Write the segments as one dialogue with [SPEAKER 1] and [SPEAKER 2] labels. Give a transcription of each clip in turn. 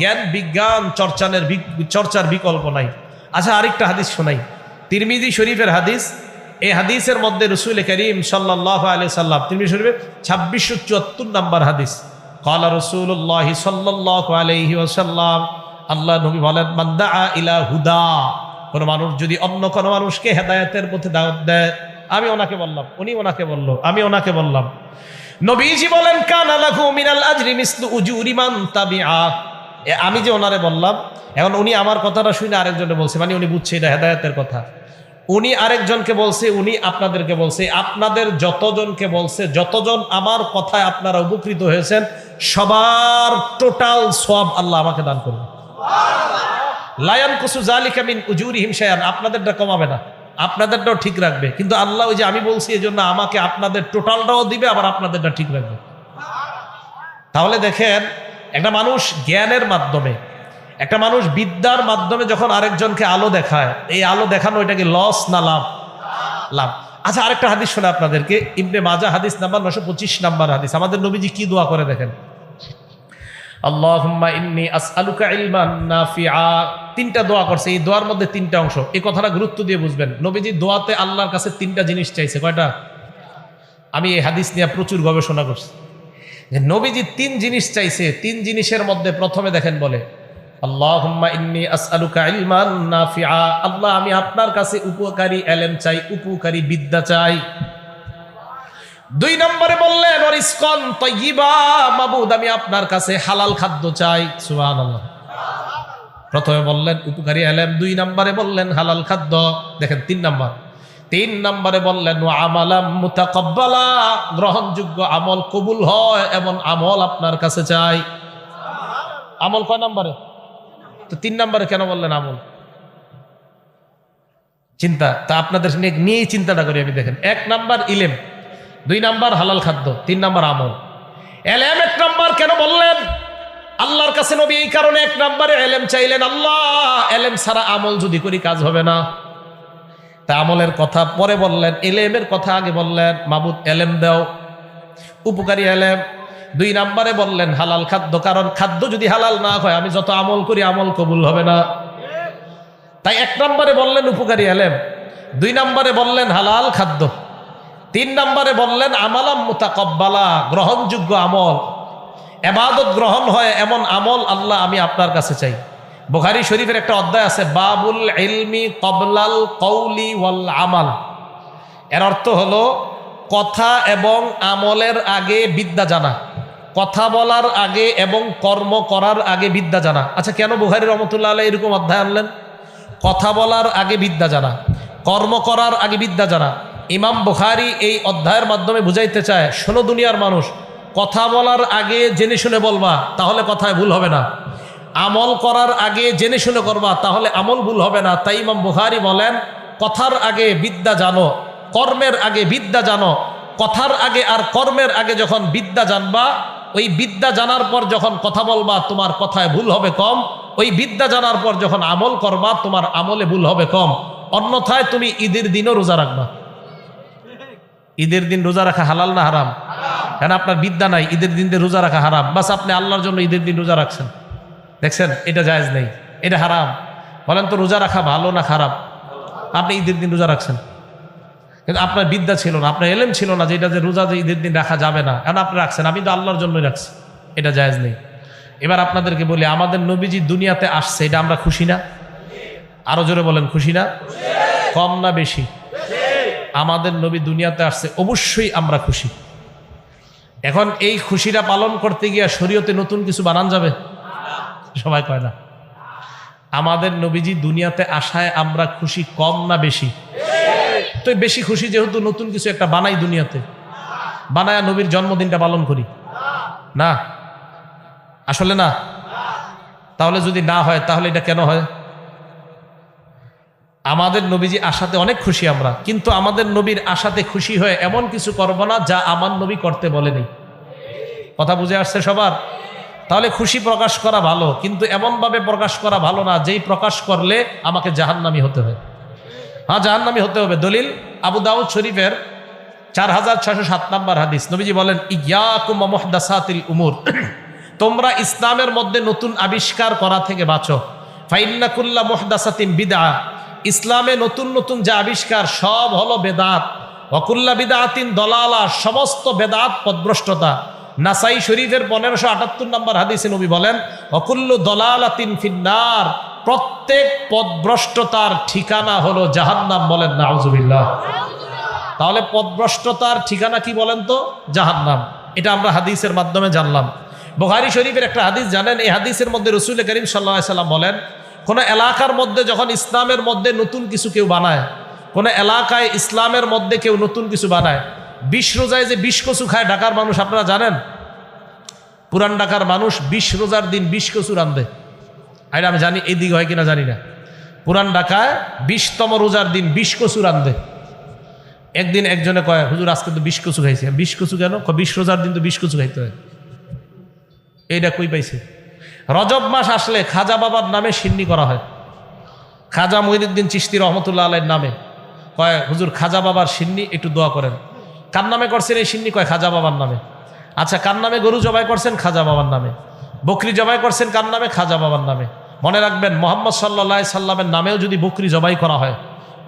[SPEAKER 1] জ্ঞান, বিজ্ঞান, চর্চানের চর্চার বিকল্প নাই। আচ্ছা আরেকটা হাদিস শোনাই। তিরমিজি শরীফের হাদিস, এই হাদিসের মধ্যে রসুল করিম সাল্লাহ আলি সাল্লাম, তিরমিজি শরীফের ছাব্বিশশো চুয়াত্তর নাম্বার হাদিস, কালা রসুল্লাহ সাল্লাহ আলহি ওসাল্লাম আল্লাহ নবী বলেন মান্দা ইলা হুদা কোনো মানুষ যদি অন্য কোনো মানুষকে হেদায়তের পথে দাওয়াত দেয়, আমি ওনাকে বললাম, উনি ওনাকে বলল, আমি ওনাকে বললাম। নবীজি বলেন, কান আলাহু মিনাল আজরি মিসলু উজুরি মান তাবিআ আমি যে ওনারে বললাম, এখন উনি আমার কথাটা শুনে আরেকজনে বলছে মানে উনি বুঝছে এটা হেদায়তের কথা। উনি আরেকজনকে বলছে, উনি আপনাদেরকে বলছে, আপনাদের যতজনকে বলছে, যতজন আমার কথায় আপনারা উপকৃত হয়েছেন, সবার টোটাল সব আল্লাহ আমাকে দান করবে লায়ান কুসু জালিকা মিন উজুরি হিমসায়ান আপনাদেরটা কমাবে না, আপনাদেরটাও ঠিক রাখবে। কিন্তু আল্লাহ ওই যে আমি বলছি এই জন্য আমাকে আপনাদের টোটালটাও দিবে, আবার আপনাদেরটা ঠিক রাখবে। তাহলে দেখেন একটা মানুষ জ্ঞানের মাধ্যমে, একটা মানুষ বিদ্যার মাধ্যমে যখন আরেকজনকে আলো দেখায়, এই আলো দেখানো এটাকে লস না লাভ? লাভ। আচ্ছা আরেকটা হাদিস শোনা আপনাদেরকে। ইবনে মাজা হাদিস নাম্বার নশো পঁচিশ নাম্বার হাদিস। আমাদের নবীজি কি দোয়া করে দেখেন? আল্লাহুম্মা ইন্নি আসআলুকা ইলমান তিনটা দোয়া করছে। এই দোয়ার মধ্যে তিনটা অংশ। এই কথাটা গুরুত্ব দিয়ে বুঝবেন। নবীজি দোয়াতে আল্লাহর কাছে তিনটা জিনিস চাইছে। কয়টা? আমি এই হাদিস নিয়ে প্রচুর গবেষণা করছি। যে নবীজি তিন জিনিস চাইছে, তিন জিনিসের মধ্যে প্রথমে দেখেন বলে, আল্লাহুম্মা ইন্নি আসআলুকা ইলমান নাফিআ, আল্লাহ, আমি আপনার কাছে উপকারী এলেম চাই, উপকারী বিদ্যা চাই। দুই নম্বরে বললেন ওরিসকন তৈবা মাবুদ, আমি আপনার কাছে হালাল খাদ্য চাই। সুবহানাল্লাহ। প্রথমে বললেন, উপকারী এলেম। দুই নম্বরে বললেন, হালাল খাদ্য। দেখেন, তিন নম্বর। তিন নম্বরে বললেন গ্রহণযোগ্য আমল কবুল হয় এমন আমল আপনার কাছে চাই। আমল কয় নম্বরে? তো তিন নম্বরে কেন বললেন আমল? চিন্তা, তা আপনাদের নিয়ে নিয়েই চিন্তাটা করি আমি, দেখেন। এক নাম্বার ইলেম, দুই নাম্বার হালাল খাদ্য, তিন নাম্বার আমল। এলেম এক নাম্বার কেন বললেন? আল্লাহর কাছে নবী এই কারণে এক নাম্বারে এলেম চাইলেন, আল্লাহ, এলেম ছাড়া আমল যদি করি কাজ হবে না। তা আমলের কথা পরে বললেন, এলেমের কথা আগে বললেন, মাবুদ এলেম দাও। উপকারী এলেম। দুই নাম্বারে বললেন, হালাল খাদ্য, কারণ খাদ্য যদি হালাল না হয়, আমি যত আমল করি, আমল কবুল হবে না। তাই এক নম্বরে বললেন, উপকারী এলেম। দুই নম্বরে বললেন, হালাল খাদ্য। তিন নম্বরে বললেন, আমালাম মুতাকব্বালা, গ্রহণযোগ্য আমল। এবাদত গ্রহণ হয়, এমন আমল আল্লাহ আমি আপনার কাছে চাই। বুখারি শরীফের একটা অধ্যায় আছে, বাবুল ইলমি কবলাল কৌলি ওয়াল আমাল। এর অর্থ হলো, কথা এবং আমলের আগে বিদ্যা জানা, কথা বলার আগে এবং কর্ম করার আগে বিদ্যা জানা। আচ্ছা কেন বুখারি রহমতুল্লাহ আলাই এরকম অধ্যায় আনলেন? কথা বলার আগে বিদ্যা জানা, কর্ম করার আগে বিদ্যা জানা। ইমাম বুখারি এই অধ্যায়ের মাধ্যমে বুঝাইতে চায় শোনো দুনিয়ার মানুষ, কথা বলার আগে জেনে শুনে বলবা, তাহলে কথায় ভুল হবে না। আমল করার আগে জেনে শুনে করবা, তাহলে আমল ভুল হবে না। তাই ইমাম বুখারি বলেন, কথার আগে বিদ্যা জানো, কর্মের আগে বিদ্যা জানো। কথার আগে আর কর্মের আগে যখন বিদ্যা জানবা, ওই বিদ্যা জানার পর যখন কথা বলবা, তোমার কথায় ভুল হবে কম। ওই বিদ্যা জানার পর যখন আমল করবা, তোমার আমলে ভুল হবে কম। অন্যথায় তুমি ঈদের দিনও রোজা রাখবা। ঈদের দিন রোজা রাখা হালাল না হারাম? কেন আপনার বিদ্যা নাই, ঈদের দিন দিয়ে রোজা রাখা হারাম। বাস আপনি আল্লাহর জন্য ঈদের দিন রোজা রাখছেন। দেখছেন? এটা জায়েজ নেই। এটা হারাম। বলেন তো, রোজা রাখা ভালো না খারাপ? আপনি ঈদের দিন রোজা রাখছেন। কিন্তু আপনার বিদ্যা ছিল না, আপনার এলেম ছিল না যে এটা যে রোজা যে ঈদের দিন রাখা যাবে না। এখন আপনি রাখছেন, আমি তো আল্লাহর জন্যই রাখছি। এটা জায়েজ নেই। এবার আপনাদেরকে বলি, আমাদের নবীজি দুনিয়াতে আসছে, এটা আমরা খুশি না? আরও জোরে বলেন, খুশি না? কম না বেশি? আমাদের নবী দুনিয়াতে আসছে, অবশ্যই আমরা খুশি। এখন এই খুশিটা পালন করতে গিয়ে শরীয়তে নতুন কিছু বানান যাবে? সবাই কয় না? আমাদের নবীজি দুনিয়াতে আসায় আমরা খুশি কম না বেশি? তো বেশি খুশি যেহেতু নতুন কিছু একটা বানাই দুনিয়াতে। বানায় নবীর জন্মদিনটা পালন করি। না? আসলে না? তাহলে যদি না হয়, তাহলে এটা কেন হয়? আমাদের নবীজি আশাতে অনেক খুশি আমরা, কিন্তু আমাদের নবীর আশাতে খুশি হয়ে এমন কিছু করব না যা আমার নবী করতে বলেনি। কথা বুঝে আসছে সবার? তাহলে খুশি প্রকাশ করা ভালো, কিন্তু এমনভাবে প্রকাশ করা ভালো না, যেই প্রকাশ করলে আমাকে জাহান্নামি হতে হবে হ্যাঁ জাহান্নামি হতে হবে। দলিল, আবু দাউদ শরীফের চার হাজার ছশো সাত নাম্বার হাদিস। নবীজি বলেন, ইয়াকুম মোহদাসাতিল উমুর। তোমরা ইসলামের মধ্যে নতুন আবিষ্কার করা থেকে বাঁচো। ফাইন্নাকুল্লা মোহদাসাতিন বিদা ইসলামে নতুন নতুন যে আবিষ্কার, সব হলো বেদাত। অকুল্লা বিদাতিন দলালা, সমস্ত বেদাত পদভ্রষ্টতা। নাসাই শরীফের পনেরোশো আটাত্তর নম্বর হাদিসে নবী বলেন, অকুল্লু দলালাতিন ফিন্নার প্রত্যেক পদভ্রষ্টতার ঠিকানা হলো জাহান্নাম বলেন নাউজুবিল্লাহ। তাহলে পদভ্রষ্টতার ঠিকানা কি বলেন তো? জাহান্নাম। এটা আমরা হাদিসের মাধ্যমে জানলাম। বোহারি শরীফের একটা হাদিস জানেন, এই হাদিসের মধ্যে রসুল করিম সাল্লা সাল্লাম বলেন, কোনো এলাকার মধ্যে যখন ইসলামের মধ্যে নতুন কিছু কেউ বানায়, কোনো এলাকায় ইসলামের মধ্যে কেউ নতুন কিছু বানায় বিশ রোজায় যে বিষ কচু খায় ঢাকার মানুষ, আপনারা জানেন? পুরান ঢাকার মানুষ বিশ রোজার দিন বিষ কচু রান্ধে এটা আমি জানি, এই দিকে হয় কিনা জানি না। পুরান ঢাকায় বিশতম রোজার দিন বিষ কচু রান্ধে একদিন একজনে কয়, হুজুর, আজকে তো বিষ কচু খাইছে। বিষ কচু কেন? বিশ রোজার দিন তো বিষ কচু খাইতে হয়। এইটা কই পাইছে? রজব মাস আসলে খাজা বাবার নামে সিন্নি করা হয়। খাজা মহিদুদ্দিন চিস্তি রহমতুল্লাহ আলের নামে। কয়, হুজুর, খাজা বাবার সিন্নি, একটু দোয়া করেন। কার নামে করছেন এই সিন্নি? কয়, খাজা বাবার নামে। আচ্ছা কার নামে গরু জবাই করছেন? খাজা বাবার নামে। বকরি জবাই করছেন কার নামে? খাজা বাবার নামে। মনে রাখবেন, মোহাম্মদ সাল্লা সাল্লামের নামেও যদি বকরি জবাই করা হয়,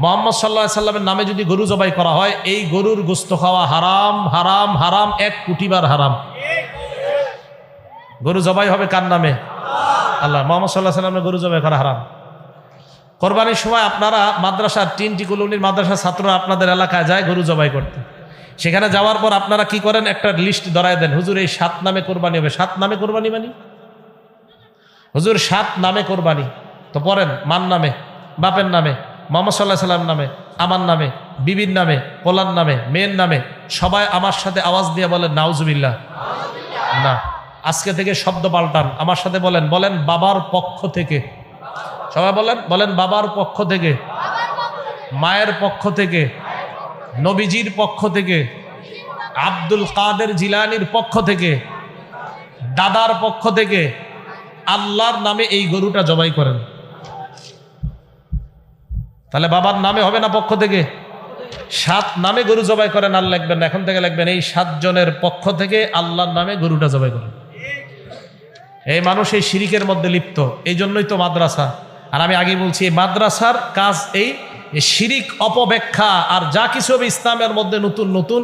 [SPEAKER 1] মোহাম্মদ সাল্লাহ সাল্লামের নামে যদি গরু জবাই করা হয়, এই গরুর গোস্ত খাওয়া হারাম হারাম হারাম, এক কোটিবার হারাম। গরু জবাই হবে কার নামে? আল্লাহ, মোহাম্মদ সাল্লাহ সাল্লামের গরু জবাই করা হারাম। কোরবানির সময় আপনারা মাদ্রাসার, তিনটি কলোনির মাদ্রাসার ছাত্ররা আপনাদের এলাকায় যায় গরু জবাই করতে। সেখানে যাওয়ার পর আপনারা কি করেন? একটা লিস্ট ধরায় দেন। হুজুর, এই সাত নামে কোরবানি হবে। সাত নামে কোরবানি মানি? হুজুর, সাত নামে কোরবানি। তো পড়েন, মান নামে, বাপের নামে, মোহাম্মদ সাল্লাহ সাল্লাম নামে, আমার নামে, বিবির নামে, পোলার নামে, মেয়ের নামে, সবাই আমার সাথে আওয়াজ দিয়ে বলেন, নাউজুবিল্লাহ। না, আজকে থেকে শব্দ পাল্টান। আমার সাথে বলেন বলেন, বাবার পক্ষ থেকে। সবাই বলেন বলেন, বাবার পক্ষ থেকে। মায়ের পক্ষ থেকে। নবীজির পক্ষ থেকে, আব্দুল কাদের জিলানির পক্ষ থেকে, দাদার পক্ষ থেকে আল্লাহর নামে এই গরুটা জবাই করেন। তাহলে বাবার নামে হবে না পক্ষ থেকে? সাত নামে গরু জবাই করেন, আর লিখবেন না। এখন থেকে লাগবেন এই সাতজনের পক্ষ থেকে আল্লাহর নামে গরুটা জবাই করেন। এই মানুষ এই শিরিকের মধ্যে লিপ্ত, এই জন্যই তো মাদ্রাসা। আর আমি আগে বলছি, এই মাদ্রাসার কাজ এই শিরিক, অপব্যাখ্যা আর যা কিছু হবে ইসলামের মধ্যে নতুন নতুন,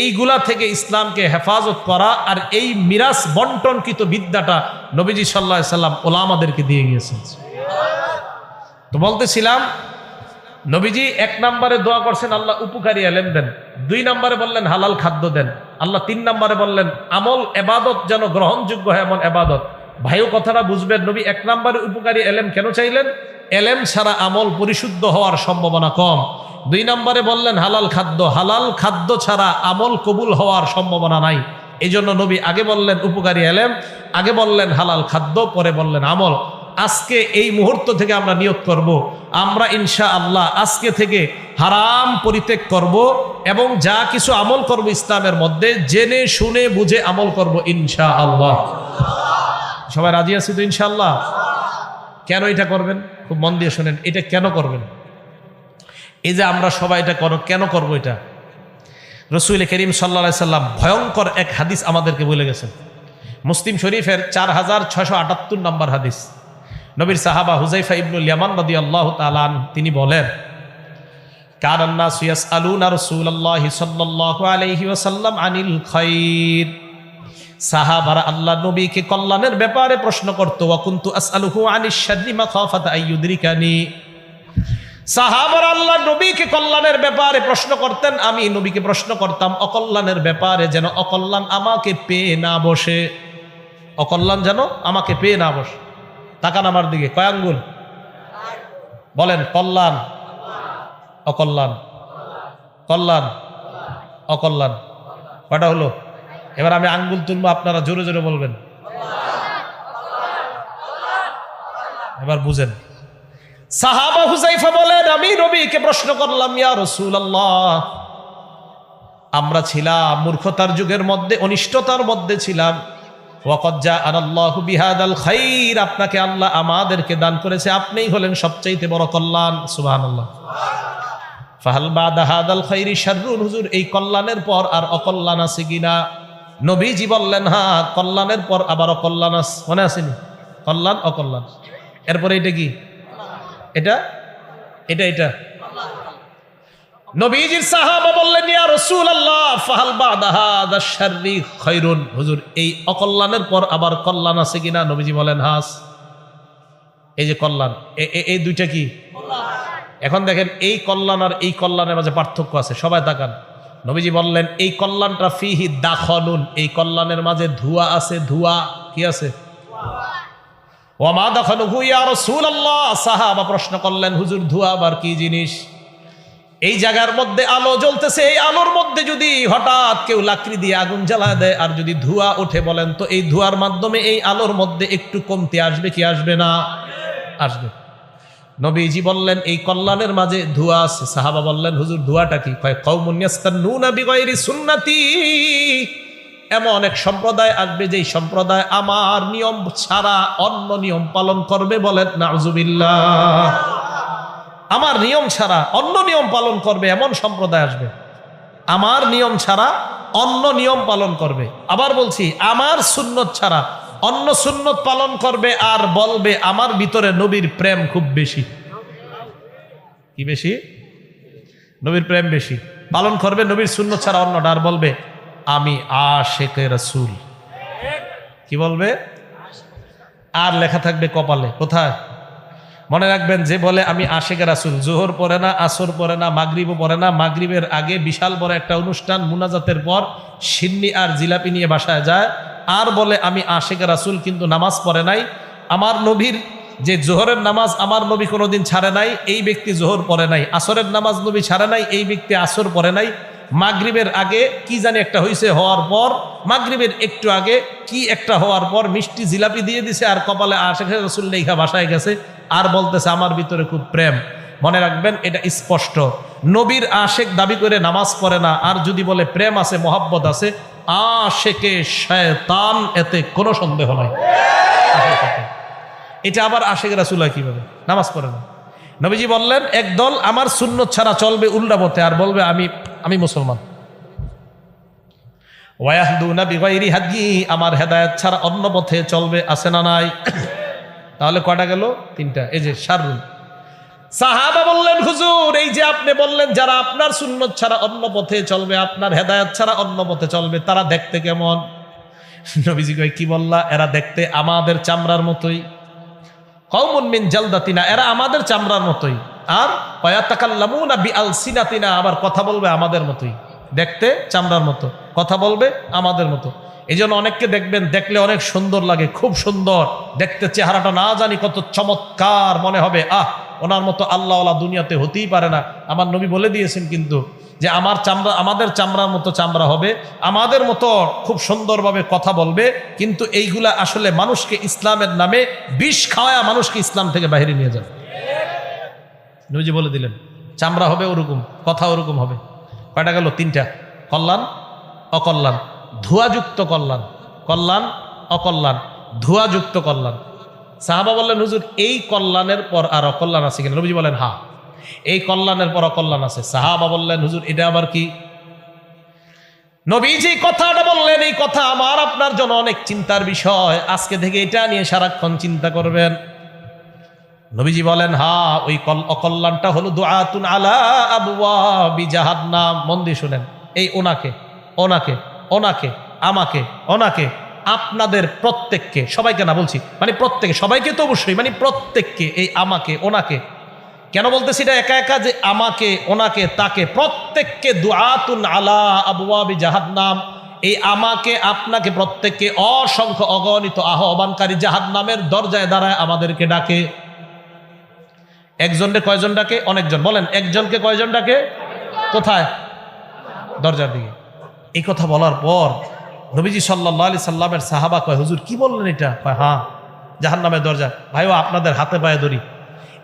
[SPEAKER 1] এইগুলা থেকে ইসলামকে হেফাজত করা আর এই মিরাজ বন্টনকৃত বিদ্যাটা নবীজি সাল্লাহ সাল্লাম ওলামাদেরকে দিয়ে গিয়েছেন। তো বলতেছিলাম, নবীজি এক নম্বরে দোয়া করছেন, আল্লাহ উপকারী এলেম দেন। দুই নম্বরে বললেন, হালাল খাদ্য দেন। আল্লাহ তিন নম্বরে বললেন, আমল এবাদত যেন গ্রহণযোগ্য হয় এমন এবাদত। ভাইও কথাটা বুঝবেন, নবী এক নম্বরে উপকারী এলেম কেন চাইলেন? এলেম ছাড়া আমল পরিশুদ্ধ হওয়ার সম্ভাবনা কম। দুই নম্বরে বললেন, হালাল খাদ্য। হালাল খাদ্য ছাড়া আমল কবুল হওয়ার সম্ভাবনা নাই। এই জন্য নবী আগে বললেন, উপকারী এলেম। আগে বললেন, হালাল খাদ্য। পরে বললেন, আমল। আজকে এই মুহূর্ত থেকে আমরা নিয়োগ করব। আমরা ইনশা আল্লাহ আজকে থেকে হারাম পরিত্যাগ করব এবং যা কিছু আমল করব ইসলামের মধ্যে, জেনে, শুনে, বুঝে আমল করব ইনশা আল্লাহ সবাই রাজি আছি তো ইনশাআল্লাহ? কেন এটা করবেন? খুব মন দিয়ে শোনেন, এটা কেন করবেন? এই যে আমরা সবাই এটা করো, কেন করব এটা? রসুল করিম সাল্লা সাল্লাম ভয়ঙ্কর এক হাদিস আমাদেরকে বলে গেছেন। মুসলিম শরীফের চার হাজার ছয়শো আটাত্তর নম্বর হাদিস। নবীর সাহাবা হুজাইফা ইবনুল ইয়ামান নদী আল্লাহ তালান তিনি বলেন কারান্না সুয়াস আলুন আর রসুল্লাহ সাল্লাহ আলহি ওসাল্লাম আনিল খৈর সাহাবারা আল্লাহ নবীকে কল্যাণের ব্যাপারে প্রশ্ন করতো, ওয়াকুন্তু আসআলুহু আনিশ শাররি মাখাফাতা আইয়ুদরিকানি সাহাবারা আল্লাহ নবীকে কল্যাণের ব্যাপারে প্রশ্ন করতেন, আমি নবীকে প্রশ্ন করতাম, অকল্যাণের ব্যাপারে যেন অকল্যাণ আমাকে পেয়ে না বসে। অকল্যাণ যেন আমাকে পেয়ে না বসে? তাকান আমার দিকে কয়াঙ্গুল বলেন, কল্যাণ। অকল্যাণ। কল্যাণ। অকল্যাণ। কয়টা হলো? এবার আমি আঙ্গুল তুলবো, আপনারা জোরে জোরে বলবেন। এবার বুঝেন। সাহাবা হুজাইফা বলেন, আমি নবীকে প্রশ্ন করলাম, ইয়া রাসূলুল্লাহ, আমরা ছিলাম মূর্খতার যুগের মধ্যে, অনিষ্টতার মধ্যে ছিলাম। আপনাকে আল্লাহ আমাদেরকে দান করেছে, আপনিই হলেন সবচাইতে বড় কল্যাণ। সুবহানাল্লাহ। ফাহাল বাদা হাদাল খাইরি হুজুর, এই কল্যাণের পর আর অকল্যাণ আছে কিনা? নবীজি বললেন হ্যাঁ কল্যাণের পর আবার অকল্যাণ আস মনে আসেনি? কল্যাণ, অকল্যাণ। এরপরে এটা কি? এটা? এটা এটা। নবীজির সাহাবা বললেন, ইয়া রাসূলুল্লাহ, ফাহাল বাদা হাদা শাররি খায়রুন। হুজুর, এই অকল্যাণের পর আবার কল্যাণ আছে কিনা? নবীজি বলেন হাস এই যে কল্যাণ এই দুইটা কি? এখন দেখেন, এই কল্যাণ আর এই কল্যাণের মাঝে পার্থক্য আছে, সবাই তাকান। নবীজি বললেন, এই কল্যাণটা ফিহি দাখলুন। এই কল্যাণের মাঝে ধোঁয়া আছে, ধোঁয়া কি আছে? ওমা দখল হুইয়া রাসূলুল্লাহ। সাহাবা প্রশ্ন করলেন, হুজুর, ধোঁয়া আবার কি জিনিস? এই জায়গার মধ্যে আলো জ্বলতেছে। এই আলোর মধ্যে যদি হঠাৎ কেউ লাকড়ি দিয়ে আগুন জ্বালা দেয়, আর যদি ধোঁয়া ওঠে বলেন, তো এই ধোঁয়ার মাধ্যমে এই আলোর মধ্যে একটু কমতে আসবে কি আসবে না? আসবে। নবীজি বললেন, এই কল্যাণের মাঝে ধোঁয়া আছে। সাহাবা বললেন, হুজুর, ধোঁয়াটা কি? সুন্নতি। এমন এক সম্প্রদায় আসবে, যেই সম্প্রদায় আমার নিয়ম ছাড়া অন্য নিয়ম পালন করবে বলেন, নাউজুবিল্লাহ। আমার নিয়ম ছাড়া অন্য নিয়ম পালন করবে, এমন সম্প্রদায় আসবে। আমার নিয়ম ছাড়া অন্য নিয়ম পালন করবে। আবার বলছি, আমার সুন্নত ছাড়া অন্য সুন্নত পালন করবে আর বলবে, আমার ভিতরে নবীর প্রেম খুব বেশি। কি বেশি? নবীর প্রেম বেশি। পালন করবে নবীর শূন্য ছাড়া অন্যটা আর বলবে, আমি আশেকে রসুল। কি বলবে? আর লেখা থাকবে কপালে। কোথায়? মনে রাখবেন, যে বলে আমি আশেক রাসুল, জোহর পরে না, আসর পরে না, মাগরিবও পরে না, মাগরিবের আগে বিশাল বড় একটা অনুষ্ঠান, মুনাজাতের পর সিন্নি আর জিলাপি নিয়ে বাসায় যায়। আর বলে আমি আশেক রাসুল, কিন্তু নামাজ পড়ে নাই। আমার নবীর যে জোহরের নামাজ আমার নবী কোনোদিন ছাড়ে নাই, এই ব্যক্তি জোহর পড়ে নাই। আসরের নামাজ নবী ছাড়ে নাই, এই ব্যক্তি আসর পড়ে নাই। মাগরিবের আগে কি জানি একটা হয়েছে হওয়ার পর, মাগরিবের একটু আগে কি একটা হওয়ার পর মিষ্টি জিলাপি দিয়ে দিছে আর কপালে আশেখ রসুল লেখা বাসায় গেছে আর বলতেছে, আমার ভিতরে খুব প্রেম। মনে রাখবেন, এটা স্পষ্ট। নবীর আশেক দাবি করে নামাজ পড়ে না, আর যদি বলে প্রেম আছে, মোহাব্বত আছে আশেকে শয়তান, এতে কোনো সন্দেহ নাই। এটা আবার আশেক রাসুল হয় কীভাবে? নামাজ পড়ে না। নবীজি বললেন একদল আমার শূন্য ছাড়া চলবে উল্টা পথে আর বলবে, আমি আমি মুসলমান। আমার হেদায়েত ছাড়া অন্য পথে চলবে আসে না নাই? তাহলে কটা গেল? তিনটা। এই যে শারুল সাহাবা বললেন, হুজুর, এই যে আপনি বললেন, যারা আপনার সুন্নত ছাড়া অন্য পথে চলবে, আপনার হেদায়েত ছাড়া অন্য পথে চলবে, তারা দেখতে কেমন? নবীজি কয়, কি বললা? এরা দেখতে আমাদের চামড়ার মতোই। কৌমুন মিন জালদাতিনা, এরা আমাদের চামড়ার মতোই। আর পয়াতাকাল্লামুনা বি আলসিনাতিনা আবার কথা বলবে আমাদের মতোই। দেখতে চামড়ার মতো, কথা বলবে আমাদের মতো। এই জন্য অনেককে দেখবেন, দেখলে অনেক সুন্দর লাগে, খুব সুন্দর। দেখতে চেহারাটা না জানি কত চমৎকার মনে হবে। আহ, ওনার মতো আল্লাহ দুনিয়াতে হতেই পারে না। আমার নবী বলে দিয়েছেন কিন্তু যে আমার চামড়া, আমাদের চামড়ার মতো চামড়া হবে, আমাদের মতো খুব সুন্দরভাবে কথা বলবে, কিন্তু এইগুলা আসলে মানুষকে ইসলামের নামে বিষ খাওয়া মানুষকে ইসলাম থেকে বাইরে নিয়ে যাবে। নবীজি বলে দিলেন, চামড়া হবে ওরকম, কথা ওরকম হবে। কয়টা গেল? তিনটা। কল্যাণ, অকল্যাণ। ধোঁয়াযুক্ত কল্যাণ। কল্যাণ, অকল্যাণ। ধোঁয়াযুক্ত কল্যাণ। সাহাবা বললেন, হুজুর, এই কল্যাণের পর আর অকল্যাণ আছে কিনা? নবীজি বলেন হ্যাঁ। এই কল্যাণের পর অকল্যাণ আছে। সাহাবা বললেন, হুজুর, এটা আবার কি? নবীজি কথাটা বললেন, এই কথা আমার, আপনার জন্য অনেক চিন্তার বিষয়। আজকে থেকে এটা নিয়ে সারাক্ষণ চিন্তা করবেন। নবীজি বলেন, হা, ওই কল, অকল্যাণটা হলো দোয়াতুন আলা আবুয়াবি জাহান্নাম। মন দিয়ে শুনেন, এই ওনাকে ওনাকে ওনাকে, আমাকে, ওনাকে, আপনাদের প্রত্যেককে, সবাইকে না বলছি মানে প্রত্যেকে, সবাইকে তো অবশ্যই মানে প্রত্যেককে, এই আমাকে, ওনাকে কেন বলতেছি এটা একা একা যে আমাকে, ওনাকে, তাকে, প্রত্যেককে দুআতুন আলা আবুয়াবি জাহান্নাম। এই আমাকে, আপনাকে প্রত্যেককে অসংখ্য অগণিত আহ্বানকারী জাহান্নামের দরজায় দাঁড়ায় আমাদেরকে ডাকে। একজনকে কয়জন ডাকে? অনেকজন। বলেন, একজনকে কয়জন ডাকে? কোথায়? দরজার দিকে। এই কথা বলার পর নবীজি সাল্লাহ আলি সাল্লামের সাহাবা কয়, হুজুর, কি বললেন এটা? কয় হ্যাঁ জাহান্নামের দরজা। ভাইও, আপনাদের হাতে পায়ে ধরি।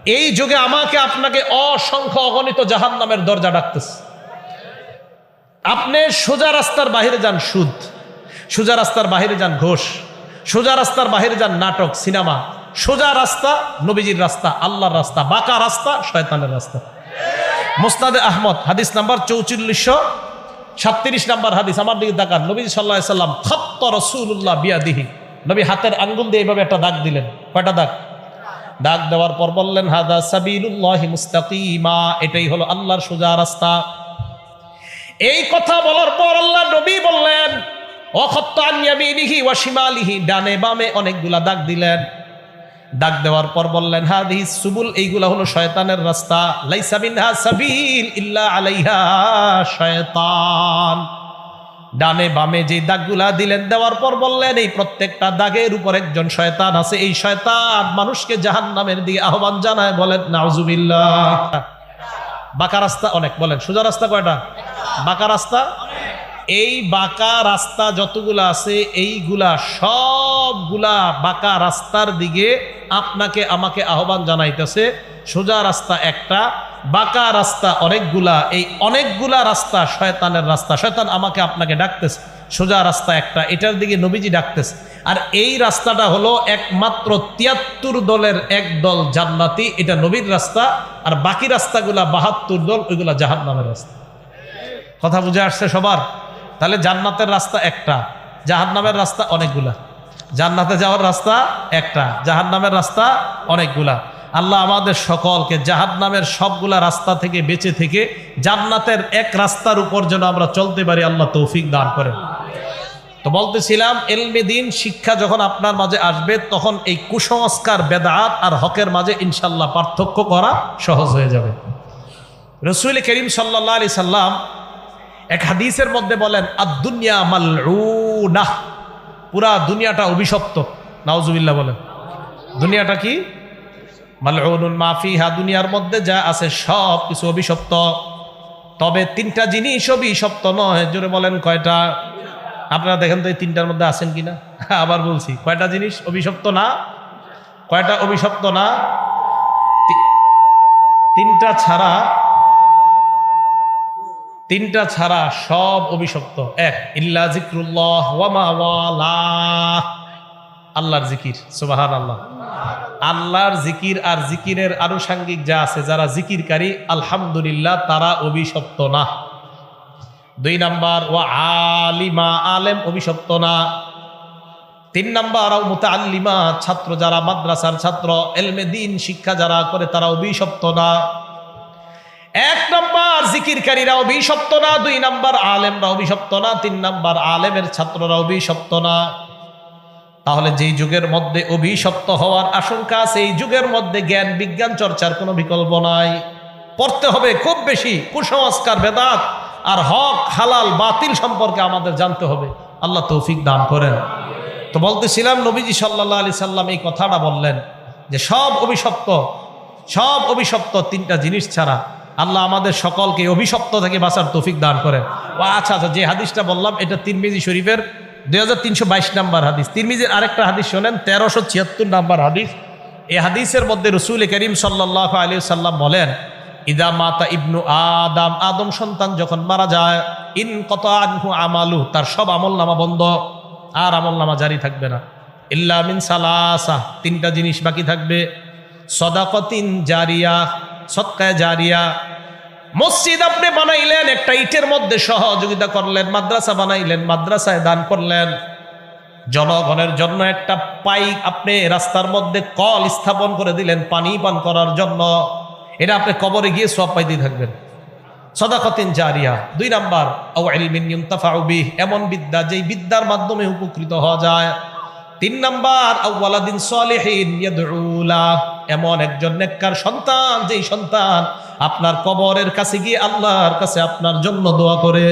[SPEAKER 1] এই যুগে আমাকে আপনাকে অসংখ্য অগণিত জাহান নামের দরজা ডাকতেছে। আপনি সোজা রাস্তার বাহিরে যান সুদ, সোজা রাস্তার বাহিরে যান ঘোষ, সোজা রাস্তার বাহিরে যান নাটক, সিনেমা, সোজা রাস্তা নবীজির রাস্তা, আল্লাহর রাস্তা, বাঁকা রাস্তা শয়তানের রাস্তা। মুস্তাদে আহমদ, হাদিস নাম্বার চৌচল্লিশশো সাতত্রিশ নাম্বার হাদিস, আমার দিকে তাকান। নবী সাল্লাহ সাল্লাম খত্ত রসুল্লাহ বিয়াদিহি। নবী হাতের আঙ্গুল দিয়ে এইভাবে একটা দাগ দিলেন। কয়টা দাগ? দাগ দেওয়ার পর বললেন, হাদা সাবিলুল্লাহ মুস্তাকিমা। এটাই হলো আল্লাহর সোজা রাস্তা। এই কথা বলার পর আল্লাহ নবী বললেন অখত্ত আনিয়ামিনিহি ওয়াসিমালিহি ডানে বামে অনেকগুলা দাগ দিলেন। ডাক দেওয়ার পর বললেন হাদি সুবুল, এইগুলা হলো শয়তানের রাস্তা। লাইসা মিনহা সাবিল ইল্লা আলাইহা শয়তান। ডানে বামে যে দাগগুলা দিলেন, দেওয়ার পর বললেন, এই প্রত্যেকটা দাগের উপর একজন শয়তান আছে। এই শয়তান মানুষকে জাহান নামের দিকে আহ্বান জানায়, বলেন, নাউজুবিল্লাহ। বাঁকা রাস্তা অনেক, বলেন, সোজা রাস্তা কয়টা? বাঁকা রাস্তা এই বাঁকা রাস্তা যতগুলা আছে, এইগুলা সবগুলা বাঁকা রাস্তার দিকে আপনাকে, আমাকে আহ্বান জানাইতেছে, সোজা রাস্তা একটা, বাঁকা রাস্তা অনেকগুলা, এই অনেকগুলা রাস্তা শয়তানের রাস্তা, শয়তান আমাকে আপনাকে ডাকতেছে, সোজা রাস্তা একটা, এটার দিকে নবীজি ডাকতেছে। আর এই রাস্তাটা হলো একমাত্র তিয়াত্তর দলের এক দল জান্নাতি, এটা নবীর রাস্তা, আর বাকি রাস্তাগুলা বাহাত্তর দল, ওইগুলা জাহান্নামের রাস্তা। কথা বুঝে আসছে সবার? তাহলে জান্নাতের রাস্তা একটা, জাহান্নামের রাস্তা অনেকগুলা। জান্নাতে যাওয়ার রাস্তা একটা, জাহান্নামের রাস্তা অনেকগুলা। আল্লাহ আমাদের সকলকে জাহান্নামের সবগুলা রাস্তা থেকে বেঁচে থেকে জান্নাতের এক রাস্তার উপর যেন আমরা চলতে পারি, আল্লাহ তৌফিক দান করেন। তো বলতেছিলাম, এলমে দিন শিক্ষা যখন আপনার মাঝে আসবে, তখন এই কুসংস্কার, বেদাত আর হকের মাঝে ইনশাল্লাহ পার্থক্য করা সহজ হয়ে যাবে। রসুল করিম সাল্লাহ আলি সাল্লাম এক হাদিসের মধ্যে বলেন আদুনিয়া মালউনাহ পুরা দুনিয়াটা অভিশপ্ত। নাউজুবিল্লাহ বলেন। দুনিয়াটা কি? মালউনুন মাফিহা দুনিয়ার মধ্যে যা আছে সব কিছু অভিশপ্ত। তবে তিনটা জিনিস অভিশপ্ত নয়। জোরে বলেন কয়টা? আপনারা দেখেন তো এই তিনটার মধ্যে আছেন কিনা? আবার বলছি, কয়টা জিনিস অভিশপ্ত না? কয়টা অভিশপ্ত না? তিনটা ছাড়া তিনটা ছাড়া সব অভিশপ্ত। এক, ইল্লা জিক্রুল্লাহ আল্লাহর জিকির সুবাহান আল্লাহ আল্লাহর জিকির আর জিকিরের আনুষাঙ্গিক যা আছে, যারা জিকিরকারী, আলহামদুলিল্লাহ, তারা অভিশপ্ত না। দুই নাম্বার ও আলিমা, আলেম অভিশপ্ত না। তিন নাম্বার মুতাআল্লিমা, ছাত্র যারা মাদ্রাসার ছাত্র, এলমে দিন শিক্ষা যারা করে, তারা অভিশপ্ত না। এক নম্বর জিকিরকারীরা অভিশপ্ত না, দুই নম্বর আলেমরা অভিশপ্ত না, তিন নাম্বার আলেমের ছাত্ররা অভিশপ্ত না। তাহলে যেই যুগের মধ্যে অভিশপ্ত হওয়ার আশঙ্কা আছে, এই যুগের মধ্যে জ্ঞান বিজ্ঞান চর্চার কোনো বিকল্প নাই। পড়তে হবে খুব বেশি, কুসংস্কার, বেদাত আর হক, হালাল, বাতিল সম্পর্কে আমাদের জানতে হবে। আল্লাহ তৌফিক দান করেন। তো বলতেছিলাম, নবীজি সাল্লাহ আলি সাল্লাম এই কথাটা বললেন যে সব অভিশপ্ত সব অভিশপ্ত তিনটা জিনিস ছাড়া আল্লাহ আমাদের সকলকে অভিশপ্ত থেকে বাঁচার তৌফিক দান করেন। ও আচ্ছা আচ্ছা যে হাদিসটা বললাম, এটা তিরমিজি শরীফের দুই হাজার তিনশো বাইশ নাম্বার হাদিস। তিরমিজির আরেকটা হাদিস শোনেন, তেরোশো ছিয়াত্তর নাম্বার হাদিস। এই হাদিসের মধ্যে রসুল করিম সাল্লাহ আলী সাল্লাম বলেন, ইদা মাতা ইবনু আদম আদম সন্তান যখন মারা যায়, ইন কত আনহু আমালু, তার সব আমল নামা বন্ধ, আর আমল নামা জারি থাকবে না। ইল্লা মিন সালাসা, তিনটা জিনিস বাকি থাকবে। সদাকতিন জারিয়া সৎকায় জারিয়া। মসজিদ আপনি বানাইলেন, একটা ইটের মধ্যে সহযোগিতা করলেন, মাদ্রাসা বানাইলেন, মাদ্রাসায় দান করলেন। জনগণের জন্য একটা পাইপ আপনি রাস্তার মধ্যে কল স্থাপন করে দিলেন পানি পান করার জন্য। এটা আপনি কবরে গিয়ে সব পাইতে থাকবেন। সদাকতিন জারিয়া। দুই নাম্বার এমন বিদ্যা যেই বিদ্যার মাধ্যমে উপকৃত হওয়া যায়। তিন নাম্বার আউ্লাদিন সলিহিন এমন একজন নেককার সন্তান, যেই সন্তান আপনার কবরের কাছে গিয়ে আল্লাহর কাছে আপনার জন্য দোয়া করে।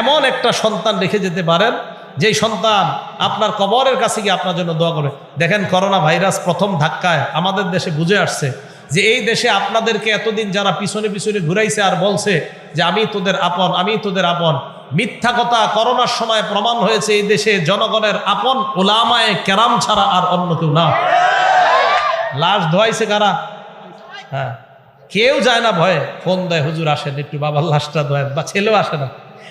[SPEAKER 1] এমন একটা সন্তান রেখে যেতে পারেন, যেই সন্তান আপনার কবরের কাছে গিয়ে আপনার জন্য দোয়া করে। দেখেন, করোনা ভাইরাস প্রথম ধাক্কায় আমাদের দেশে বুঝে আসছে যে এই দেশে আপনাদেরকে এতদিন যারা পিছনে পিছনে ঘুরাইছে আর বলছে যে, আমি তোদের আপন, আমি তোদের আপন। মিথ্যা কথা করোনার সময় প্রমাণ হয়েছে এই দেশে জনগণের আপন ওলামায় কেরাম ছাড়া আর অন্য কেউ না। লাশ ধোয়াইছে কারা? হ্যাঁ। কেউ যায় না ভয়ে। ফোন দেয়, হুজুর আসেন, একটু বাবার লাশটা ধোয়েন। বা ছেলেও আসে না।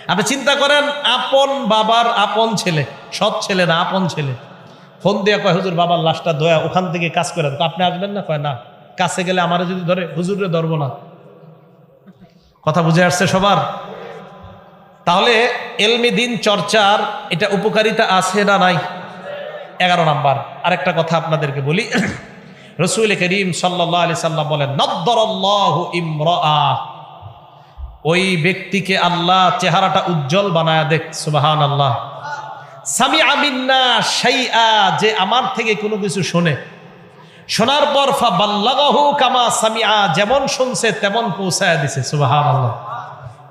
[SPEAKER 1] আপনি চিন্তা করেন, আপন বাবার আপন ছেলে, সৎ ছেলে না, আপন ছেলে। ফোন দিয়ে কয়, হুজুর, বাবার লাশটা ধোয়া, ওখান থেকে কাজ করে। আপনি আসবেন না? কয়, না। কাছে গেলে আমার যদি ধরে, হুজুরে ধরবো না। কথা বুঝে আসছে সবার? তাহলে এলমি দিন চর্চার এটা উপকারিতা আছে না নাই? এগারো নাম্বার। আরেকটা কথা আপনাদেরকে বলি। রসুল করিম সাল্লাহ আলি সাল্লাম বলেন ওই ব্যক্তিকে আল্লাহ চেহারাটা উজ্জ্বল বানায় দেখ সুবাহান আল্লাহ সামি আমিন্না সাইয়া যে আমার থেকে কোনো কিছু শোনে। শোনার পর ফা বাল্লাগাহু কামা সামিআ। যেমন শুনছে, তেমন পৌঁছায় দিছে সুবাহান আল্লাহ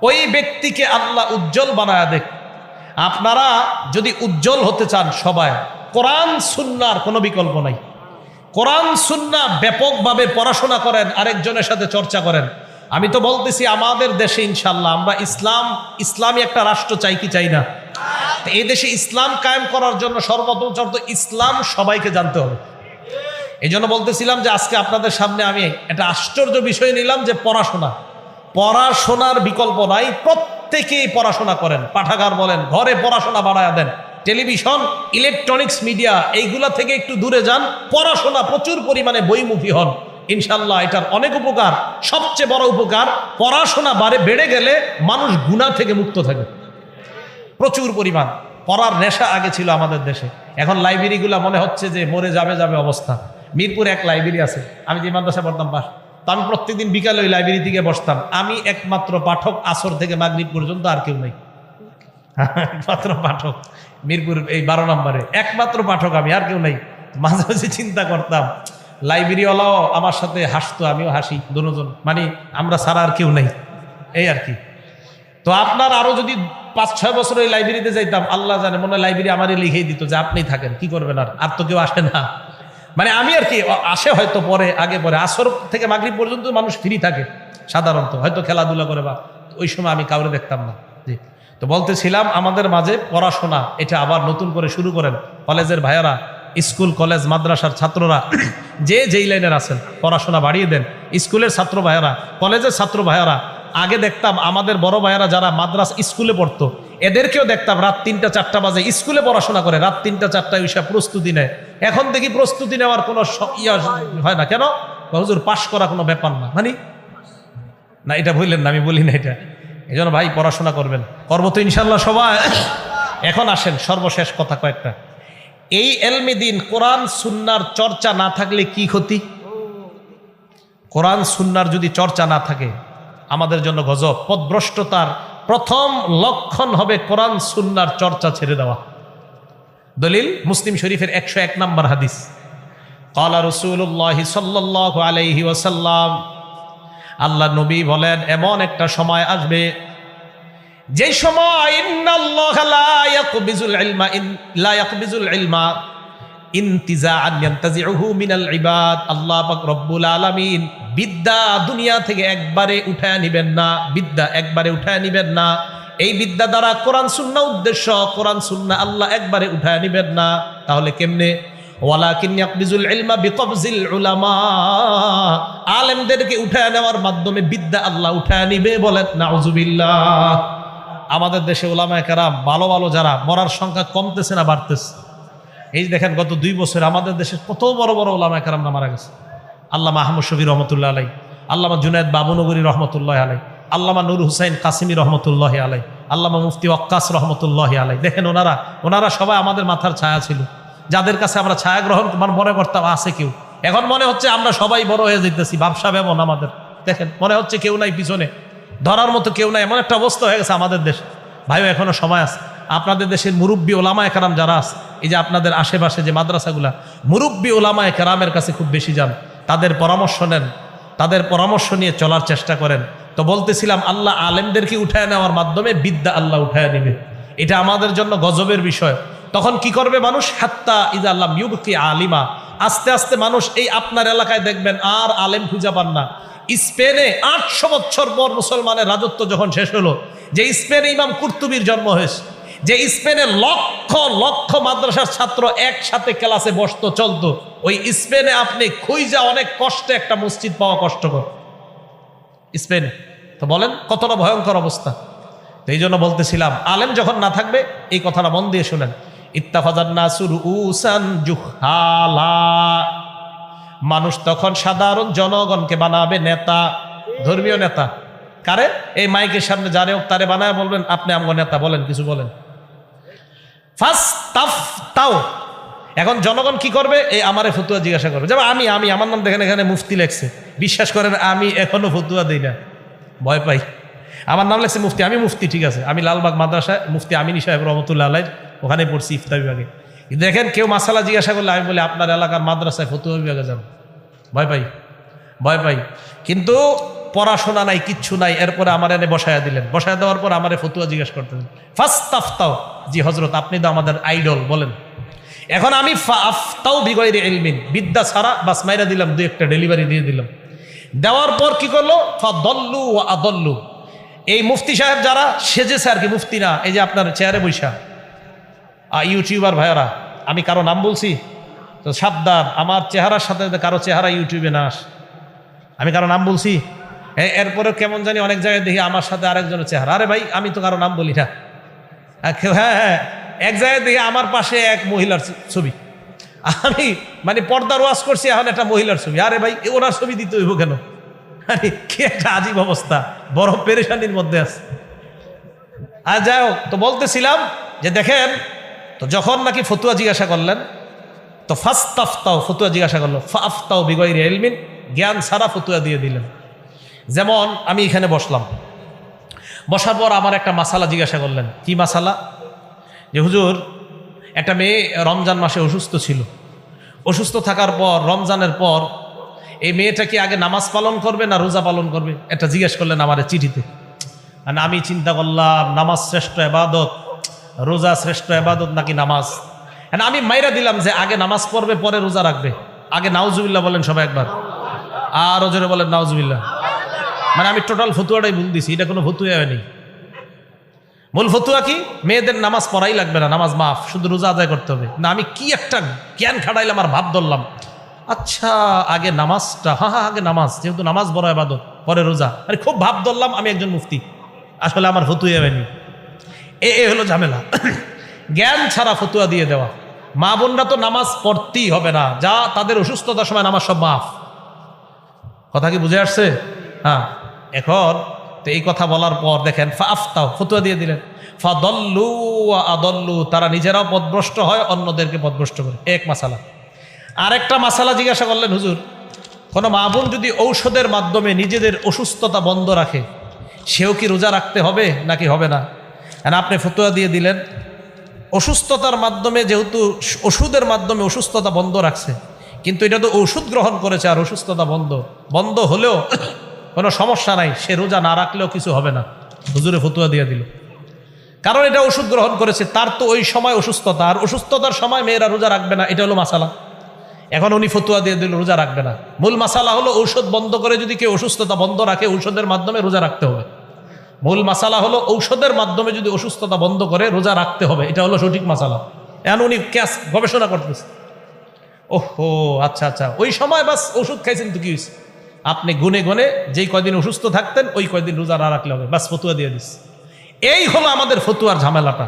[SPEAKER 1] ওই ব্যক্তিকে আল্লাহ উজ্জ্বল বানায় দেখ। আপনারা যদি উজ্জ্বল হতে চান সবাই, কোরআন, সুন্নার কোনো বিকল্প নাই। কোরআন, সুন্না ব্যাপকভাবে পড়াশোনা করেন, আরেকজনের সাথে চর্চা করেন। আমি তো বলতেছি, আমাদের দেশে ইনশাল্লাহ আমরা ইসলাম ইসলামী একটা রাষ্ট্র, চাই কি চাই না। এই দেশে ইসলাম কায়েম করার জন্য সর্বপ্রথম শর্ত ইসলাম সবাইকে জানতে হবে। এই জন্য বলতেছিলাম যে আজকে আপনাদের সামনে আমি একটা আশ্চর্য বিষয় নিলাম যে পড়াশোনা। পড়াশোনার বিকল্প নাই। প্রত্যেকেই পড়াশোনা করেন। পাঠাগার বলেন, ঘরে পড়াশোনা বাড়ায় দেন। টেলিভিশন, ইলেকট্রনিক্স মিডিয়া, এইগুলা থেকে একটু দূরে যান। পড়াশোনা প্রচুর পরিমাণে বইমুখী হন। ইনশাল্লাহ এটার অনেক উপকার। সবচেয়ে বড় উপকার, পড়াশোনা বাড়ে, বেড়ে গেলে মানুষ গুণা থেকে মুক্ত থাকে। প্রচুর পরিমাণ। পড়ার নেশা আগে ছিল আমাদের দেশে। এখন লাইব্রেরিগুলো মনে হচ্ছে যে মরে যাবে যাবে অবস্থা। মিরপুরে এক লাইব্রেরি আছে। আমি যে মাদ্রাসা পড়তাম পাশ তো আমি প্রত্যেকদিন বিকালে ওই লাইব্রেরি থেকে বসতাম। আমি একমাত্র পাঠক আসর থেকে মাগরিব পর্যন্ত আর কেউ নেই। একমাত্র পাঠক মিরপুর এই বারো নম্বরে। একমাত্র পাঠক আমি, আর কেউ নেই। মাঝে মাঝে চিন্তা করতাম লাইব্রেরিওয়ালাও আমার সাথে হাসতো, আমিও হাসি দুজন মানে আমরা ছাড়া আর কেউ নেই। এই আর কি। তো আপনার আরও যদি পাঁচ ছয় বছর ওই লাইব্রেরিতে যাইতাম, আল্লাহ জানে, মনে হয় লাইব্রেরি আমারই লিখেই দিত যে আপনি থাকেন, কি করবেন আর? আর তো কেউ আসে না। মানে আমি আর কি আসে হয়তো পরে, আগে পরে। আসর থেকে মাগরিব পর্যন্ত মানুষ ফ্রি থাকে, সাধারণত। হয়তো খেলাধুলা করে বা ওই সময় আমি কাউরে দেখতাম না। জি। তো বলতেছিলাম, আমাদের মাঝে পড়াশোনা, এটা আবার নতুন করে শুরু করেন কলেজের ভাইয়ারা, স্কুল, কলেজ, মাদ্রাসার ছাত্ররা, যে যেই লাইনের আছেন, পড়াশোনা বাড়িয়ে দেন। স্কুলের ছাত্র ভাইয়ারা, কলেজের ছাত্র ভাইয়ারা, আগে দেখতাম আমাদের বড় ভাইয়ারা যারা মাদ্রাস স্কুলে পড়তো এদেরকেও দেখতাম রাত তিনটা, চারটা বাজে। স্কুলে পড়াশোনা করে, রাত তিনটা চারটা ওইসব প্রস্তুতি নেয়। এখন দেখি প্রস্তুতি নেওয়ার কোনো হয় না। কেন? হুজুর, পাশ করা কোনো ব্যাপার না। মানে না, এটা বললেন না, আমি বলি না এটা। এই ভাই, পড়াশোনা করবেন। করব তো ইনশাল্লাহ সবাই। এখন আসেন, সর্বশেষ কথা কয়েকটা। এই এলমি দিন, কোরআন, সুন্নার চর্চা না থাকলে কি ক্ষতি? কোরআন, সুন্নার যদি চর্চা না থাকে, আমাদের জন্য গজব। পদভ্রষ্টতার প্রথম লক্ষণ হবে কোরআন সুন্নার চর্চা ছেড়ে দেওয়া। দলিল মুসলিম শরীফের একশো এক নম্বর হাদিস। কালা রসুল্লাহ সাল্লাহ আলাইহি ওয়াসাল্লাম, আল্লাহ নবী বলেন, এমন একটা সময় আসবে, যে সময় আল্লাহ রব্বুল আলামিন বিদ্যা দুনিয়া থেকে একবারে উঠায় নিবেন না, বিদ্যা একবারে উঠায় নিবেন না। এই বিদ্যা দ্বারা কোরআন সুন্নাহ উদ্দেশ্য, কোরআন সুন্নাহ আল্লাহ একবারে উঠায় নিবেন না। তাহলে কেমনে? উঠায় নেওয়ার মাধ্যমে বিদ্যা আল্লাহ উঠায় নিবে বলেন। আমাদের দেশে ভালো ভালো যারা, মরার সংখ্যা কমতেছে না, বাড়তেছে। এই দেখেন, গত দুই বছর আমাদের দেশের কত বড় বড় ওলামায় কারামরা মারা গেছে। আল্লামা আহমদ শফি রহমতুল্লাহ আলাই, আল্লামা জুনায়দ বাবুনগরী রহমতুল্লাহ আলাই, আল্লামা নুর হুসাইন কাসিমি রহমতুল্লাহ আলাই, আল্লামা মুফতি অক্কাস রহমতুল্লাহ আলাই। দেখেন ওনারা ওনারা সবাই আমাদের মাথার ছায়া ছিল। যাদের কাছে আমরা ছায়া গ্রহণ মানে মনে করতাম আছে কেউ। এখন মনে হচ্ছে আমরা সবাই বড় হয়ে যেতেছি, ব্যবসা বেমন আমাদের। দেখেন, মনে হচ্ছে কেউ নাই পিছনে। ধরার মতো কেউ নাই, এমন একটা অবস্থা হয়ে গেছে আমাদের দেশ। ভাইও, এখনও সময় আছে। আপনাদের দেশের মুরব্বী ওলামা একরাম যারা আছে, এই যে আপনাদের আশেপাশে যে মাদ্রাসাগুলা, মুরব্বী ওলামা একরামের কাছে খুব বেশি যান তাদের পরামর্শ নেন, তাদের পরামর্শ নিয়ে চলার চেষ্টা করেন। তো বলতেছিলাম, আল্লাহ আলেমদেরকে উঠায় নেওয়ার মাধ্যমে বিদ্যা আল্লাহ উঠায় নেবে। এটা আমাদের জন্য গজবের বিষয়। তখন কি করবে মানুষ? হাত্তা ইদা আল্লাহ ইউবকি আলিমা। আস্তে আস্তে মানুষ এই আপনার এলাকায় দেখবেন, আর আলেম খুঁজে পান না। স্পেনে আটশো বছর পর মুসলমানের রাজত্ব যখন শেষ হলো, যে স্পেনে ইমাম কুর্তুবির জন্ম হয়েছে যে স্পেনে লক্ষ লক্ষ মাদ্রাসার ছাত্র একসাথে ক্লাসে বসতো, চলতো, ওই স্পেনে আপনি খুঁজা অনেক কষ্টে একটা মসজিদ পাওয়া কষ্টকর। স্পেনে। তো বলেন, কতটা ভয়ঙ্কর অবস্থা। তো এই জন্য বলতেছিলাম, আলেম যখন না থাকবে, এই কথাটা মন দিয়ে শুনেন। মানুষ তখন সাধারণ জনগণকে বানাবে নেতা, ধর্মীয় নেতা। কারে? এই মাইকের সামনে যারে হোক, তারে বানায় বলবেন, আপনি আমগো নেতা বলেন, কিছু বলেন। তাও এখন জনগণ কি করবে? এই আমারে ফতুয়া জিজ্ঞাসা করবে। যেমন আমি আমি, আমার নাম দেখেন এখানে মুফতি লেখছে। বিশ্বাস করেন, আমি এখনও ফতুয়া দিই না। ভয় পাই। আমার নাম লেখছে মুফতি, আমি মুফতি, ঠিক আছে। আমি লালবাগ মাদ্রাসায়, মুফতি আমিনী সাহেব রহমতুল্লাহ আলাই ওখানে পড়ছি ইফতা বিভাগে। দেখেন কেউ মাসালা জিজ্ঞাসা করলে আমি বলি, আপনার এলাকার মাদ্রাসায় ফতুয়া বিভাগে যান। ভয় পাই। ভয় পাই। কিন্তু পড়াশোনা নাই, কিচ্ছু নাই, এরপরে আমার এনে বসায়া দিলেন। বসায়া দেওয়ার পর আমার ফতুয়া জিজ্ঞেস করতেন ফার্স্ট আফতাও জি হজরত আপনি তো আমাদের আইডল, বলেন। এখন আমি আফতাও বিগয়ের এলমিন বিদ্যা ছাড়া বাস মাইরা দিলাম দু একটা ডেলিভারি দিয়ে দিলাম। দেওয়ার পর কি করল? দল্লু ও আদল্লু। এই মুফতি সাহেব যারা, সেজেছে আর কি, মুফতি না, এই যে আপনার চেয়ারে বৈশা। ইউটিউবার ভাইয়ারা, আমি কারও নাম বলছি? তো সাবধান, আমার চেহারার সাথে কারও চেহারা ইউটিউবে না আস। আমি কারও নাম বলছি? এ- এরপরে কেমন জানি অনেক জায়গায় দেখি আমার সাথে আরেকজনের চেহারা। আরে ভাই, আমি তো কারও নাম বলি না। আর হ্যাঁ হ্যাঁ এক জায়গায় দেখি আমার পাশে এক মহিলার ছবি। আমি মানে পর্দার ওয়াশ করছি, এখন একটা মহিলার ছবি। আরে ভাই ওনার ছবি দিতে হইব কেন? আরে, কি একটা আজীব অবস্থা। বড় পেরেশানির মধ্যে আছে। আর যাই হোক, তো বলতেছিলাম যে দেখেন, তো যখন নাকি ফতুয়া জিজ্ঞাসা করলেন, তো ফার্স্ট আফতাও ফতুয়া জিজ্ঞাসা করল। ফাফতাও বিগয়ের এলমিন জ্ঞান ছাড়া ফতুয়া দিয়ে দিলেন। যেমন আমি এখানে বসলাম। বসার পর আমার একটা মাসালা জিজ্ঞাসা করলেন, কি মাসালা? যে, হুজুর, একটা মেয়ে রমজান মাসে অসুস্থ ছিল। অসুস্থ থাকার পর, রমজানের পর, এই মেয়েটা কি আগে নামাজ পালন করবে না রোজা পালন করবে? এটা জিজ্ঞেস করলেন আমার চিঠিতে। মানে আমি চিন্তা করলাম, নামাজ শ্রেষ্ঠ এবাদত, রোজা শ্রেষ্ঠ এবাদত নাকি নামাজ? And আমি মাইরা দিলাম যে আগে নামাজ পড়বে, পরে রোজা রাখবে। আগে নাউজুবিল্লাহ বলেন সবাই একবার। আর ওজনে বলেন, নাউজুবিল্লাহ। মানে আমি টোটাল ফতুয়াটাই ভুল দিছি, এটা কোনো ফতুয়া হয়নি। মূল ফতুয়া কি? মেয়েদের নামাজ পড়াই লাগবে না, নামাজ মাফ, শুধু রোজা আদায় করতে হবে। না, আমি কি একটা জ্ঞান খাটাইলাম আর ভাব ধরলাম। আচ্ছা আগে নামাজটা হ্যাঁ হ্যাঁ আগে নামাজ, যেহেতু নামাজ বড় আবাদত, পরে রোজা। আরে খুব ভাব ধরলাম, আমি একজন মুফতি। আসলে আমার ফতুয়া হয়নি। এ এ হলো ঝামেলা। জ্ঞান ছাড়া ফতুয়া দিয়ে দেওয়া। মা বোনরা তো নামাজ পড়তেই হবে না, যা তাদের অসুস্থতার সময় নামাজ সব মাফ। কথা কি বুঝে আসছে? হ্যাঁ। এখন তো এই কথা বলার পর দেখেন ফা আফতাও ফতুয়া দিয়ে দিলেন। ফা দল্লু আদল্লু, তারা নিজেরাও পদভ্রষ্ট হয়, অন্যদেরকে পদভ্রষ্ট করে। এক মাসালা। আরেকটা মাসালা জিজ্ঞাসা করলেন, হুজুর, কোনো মা বোন যদি ঔষধের মাধ্যমে নিজেদের অসুস্থতা বন্ধ রাখে, সেও কি রোজা রাখতে হবে, নাকি হবে না? আর আপনি ফতুয়া দিয়ে দিলেন, অসুস্থতার মাধ্যমে যেহেতু ওষুধের মাধ্যমে অসুস্থতা বন্ধ রাখছে, কিন্তু এটা তো ওষুধ গ্রহণ করেছে আর অসুস্থতা বন্ধ। বন্ধ হলেও কোনো সমস্যা নাই, সে রোজা না রাখলেও কিছু হবে না। হুজুরে ফতুয়া দিয়ে দিল। কারণ এটা ওষুধ গ্রহণ করেছে, তার তো ওই সময় অসুস্থতা, আর অসুস্থতার সময় মেয়েরা রোজা রাখবে না, এটা হলো মাসালা। এখন উনি ফতুয়া দিয়ে দিল, রোজা রাখবে না। মূল মাসালা হলো ঔষধ বন্ধ করে যদি কেউ অসুস্থতা বন্ধ রাখে, ঔষধের মাধ্যমে রোজা রাখতে হবে। মূল মাসালা হলো ঔষধের মাধ্যমে যদি অসুস্থতা বন্ধ করে, রোজা রাখতে হবে, এটা হলো সঠিক মাসালা। এখন উনি ক্যাস, গবেষণা করতেছে। ওহো আচ্ছা আচ্ছা। ওই সময় বাস ওষুধ খাইছেন তো কি হয়েছে আপনি গুনে গুনে যেই কয়দিন অসুস্থ থাকতেন, ওই কয়দিন রোজা না রাখলে হবে। বাস, ফতুয়া দিয়ে দিস। এই হলো আমাদের ফতুয়ার ঝামেলাটা।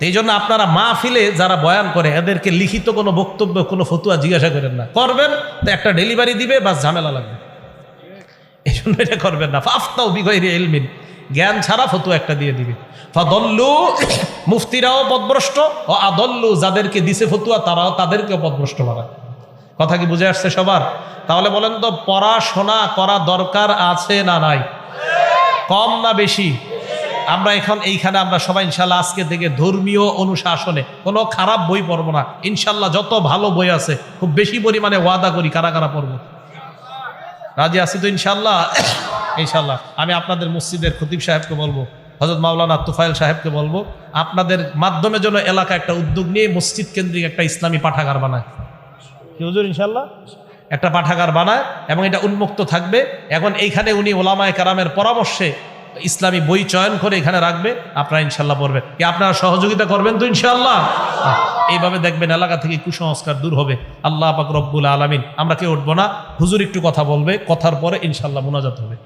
[SPEAKER 1] এই জন্য আপনারা মা ফিলে যারা বয়ান করে, এদেরকে লিখিত কোনো বক্তব্য, কোনো ফতুয়া জিজ্ঞাসা করেন না। করবেন, তো একটা ডেলিভারি দিবে, বাস ঝামেলা লাগবে। এই জন্য এটা করবেন না। ফাফতাও বিগয়রি এলমিন জ্ঞান ছাড়া ফতুয়া একটা দিয়ে দিবে। ফাদল্লু মুফতিরাও পদভ্রষ্ট, ও আদল্লু যাদেরকে দিছে ফতুয়া, তারাও তাদেরকেও পদভ্রষ্ট করা কথা কি বুঝে আসছে সবার? তাহলে বলেন তো, পড়াশোনা করা দরকার আছে না নাই? কম না বেশি? আমরা এখন এইখানে আমরা সবাই ইনশাল্লাহ আজকে থেকে ধর্মীয় অনুশাসনে কোনো খারাপ বই পড়ব না। ইনশাল্লাহ যত ভালো বই আছে, খুব বেশি পরিমাণে ওয়াদা করি কারা কারা পড়ব। রাজি আছি তো ইনশাল্লাহ? ইনশাল্লাহ। আমি আপনাদের মসজিদের খতিব সাহেবকে বলব হজরত মাওলানা তুফাইল সাহেবকে বলব, আপনাদের মাধ্যমে যেন এলাকা একটা উদ্যোগ নিয়ে মসজিদ কেন্দ্রিক একটা ইসলামী পাঠাগার বানায়। হুজুর ইনশাল্লাহ একটা পাঠাগার বানায় এবং এটা উন্মুক্ত থাকবে। এখন এইখানে উনি ওলামায় কারামের পরামর্শে ইসলামী বই চয়ন করে এখানে রাখবে। আপনারা ইনশাল্লাহ পড়বেন। কি আপনারা সহযোগিতা করবেন তো ইনশাল্লাহ এইভাবে দেখবেন এলাকা থেকে কুসংস্কার দূর হবে। আল্লাহ পাক রব্বুল আলমিন, আমরা কেউ উঠবো না। হুজুর একটু কথা বলবে, কথার পরে ইনশাল্লাহ মোনাজাত হবে।